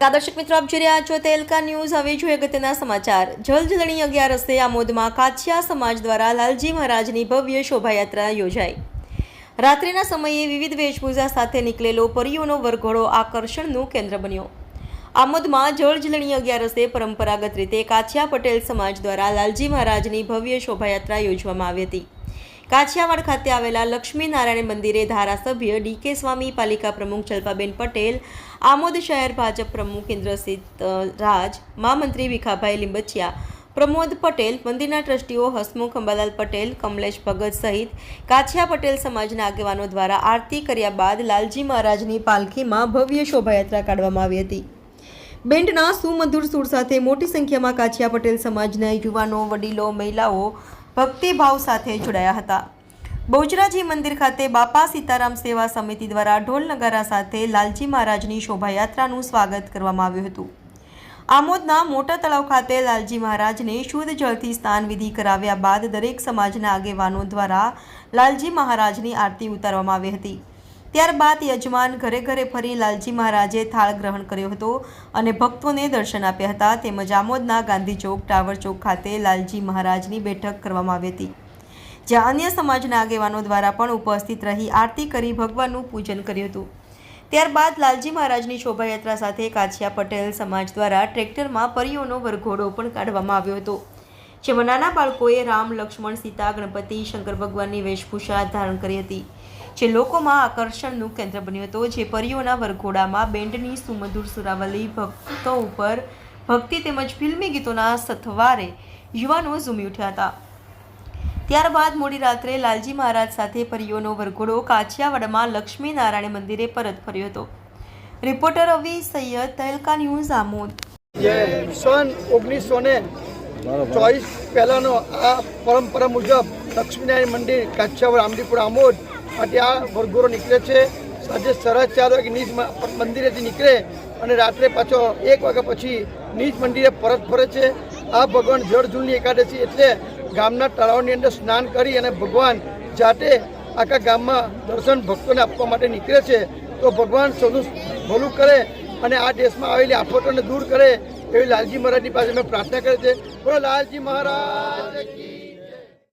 દર્શક મિત્રો, આપ જોઈ રહ્યા છો તેલકા ન્યૂઝ. હવે જોઈએ અગત્યના સમાચાર. જલજલણી અગિયારસે આમોદમાં કાછિયા સમાજ દ્વારા લાલજી મહારાજની ભવ્ય શોભાયાત્રા યોજાઈ. રાત્રિના સમયે વિવિધ વેશભૂષા સાથે નીકળેલો પરીઓનો વરઘોડો આકર્ષણનું કેન્દ્ર બન્યો. આમોદમાં જળજલણી અગિયારસે પરંપરાગત રીતે કાછિયા પટેલ સમાજ દ્વારા લાલજી મહારાજની ભવ્ય શોભાયાત્રા યોજવામાં આવી હતી. કાછિયાવાડ ખાતે આવેલા લક્ષ્મી નારાયણ મંદિરે ધારાસભ્ય ડીકે સ્વામી પાલિકા પ્રમુખ જલ્પાબેન પટેલ આમોદ શહેર ભાજપ પ્રમુખ ઇન્દ્રસિંહ અ, રાજ મહામંત્રી વિખાભાઈ લીંબચિયા પ્રમોદ પટેલ મંદિરના ટ્રસ્ટીઓ હસમુખ અંબાલાલ પટેલ કમલેશ ભગત સહિત કાછિયા પટેલ સમાજના આગેવાનો દ્વારા આરતી કર્યા બાદ લાલજી મહારાજની પાલખીમાં ભવ્ય શોભાયાત્રા કાઢવામાં આવી હતી. બેન્ડના સુમધુર સુર સાથે મોટી સંખ્યામાં કાછિયા પટેલ સમાજના યુવાનો વડીલો મહિલાઓ ભક્તિભાવ સાથે જોડાયા હતા. બહુચરાજી મંદિર ખાતે બાપા સીતારામ સેવા સમિતિ દ્વારા ઢોલ નગારા સાથે લાલજી મહારાજની શોભાયાત્રાનું સ્વાગત કરવામાં આવ્યું હતું. આમોદના મોટા તળાવ ખાતે લાલજી મહારાજને શુદ્ધ જળથી સ્નાન વિધિ કરાવ્યા બાદ દરેક સમાજના આગેવાનો દ્વારા લાલજી મહારાજની આરતી ઉતારવામાં આવી હતી. ત્યારબાદ યજમાન ઘરે ઘરે ફરી લાલજી મહારાજે થાળ ગ્રહણ કર્યો હતો અને ભક્તોને દર્શન આપ્યા હતા તેમજ આમોદના ગાંધી ચોક, ટાવર ચોક ખાતે લાલજી મહારાજની બેઠક કરવામાં આવી હતી. જ્યાં અન્ય સમાજના આગેવાનો દ્વારા પણ ઉપસ્થિત રહી આરતી કરી ભગવાનનું પૂજન કર્યું હતું. ત્યારબાદ લાલજી મહારાજની શોભાયાત્રા સાથે કાછિયા પટેલ સમાજ દ્વારા ટ્રેક્ટરમાં પરીઓનો વરઘોડો પણ કાઢવામાં આવ્યો હતો. જેમાં નાના બાળકોએ રામ, લક્ષ્મણ, સીતા, ગણપતિ, શંકર ભગવાનની વેશભૂષા ધારણ કરી હતી. જે લોકોમાં આકર્ષણનું કેન્દ્ર બન્યું હતું, જે પરીઓના વરઘોડામાં બેન્ડની સુમધુર સુરાવલી ભક્તો ઉપર ભક્તિ તેમજ ફિલ્મી ગીતોના સથવારે યુવાનો ઝૂમી ઉઠ્યા હતા. ત્યારબાદ મોડી રાત્રે લાલજી મહારાજ સાથે પરીઓનો વરઘોડો કાછિયાવાડમાં લક્ષ્મીનારાયણ મંદિરે પરત ફર્યો હતો. Reporter Ravi Sayed Tehelka news Amod. સન ઓગણીસો ને ચોવીસ પહેલાંનો આ પરંપરા મુજબ લક્ષ્મીનારાયણ મંદિર કાછિયાવાડ આમદીપુર આમોદ માટે આ વરઘોડો નીકળે છે. સાંજે સાડા ચાર વાગે નીજ મંદિરેથી નીકળે અને રાત્રે પાછો એક વાગ્યા પછી નીચ મંદિરે પરત ફરે છે. આ ભગવાન જળઝૂલની એકાદશી એટલે ગામના તળાવની અંદર સ્નાન કરી અને ભગવાન જાતે આખા ગામમાં દર્શન ભક્તોને આપવા માટે નીકળે છે. તો ભગવાન સૌનું ભલું કરે અને આ દેશમાં આવેલી આફતોને દૂર કરે એવી લાલજી મહારાજની પાસે અમે પ્રાર્થના કરે છે બોલો, લાલજી મહારાજ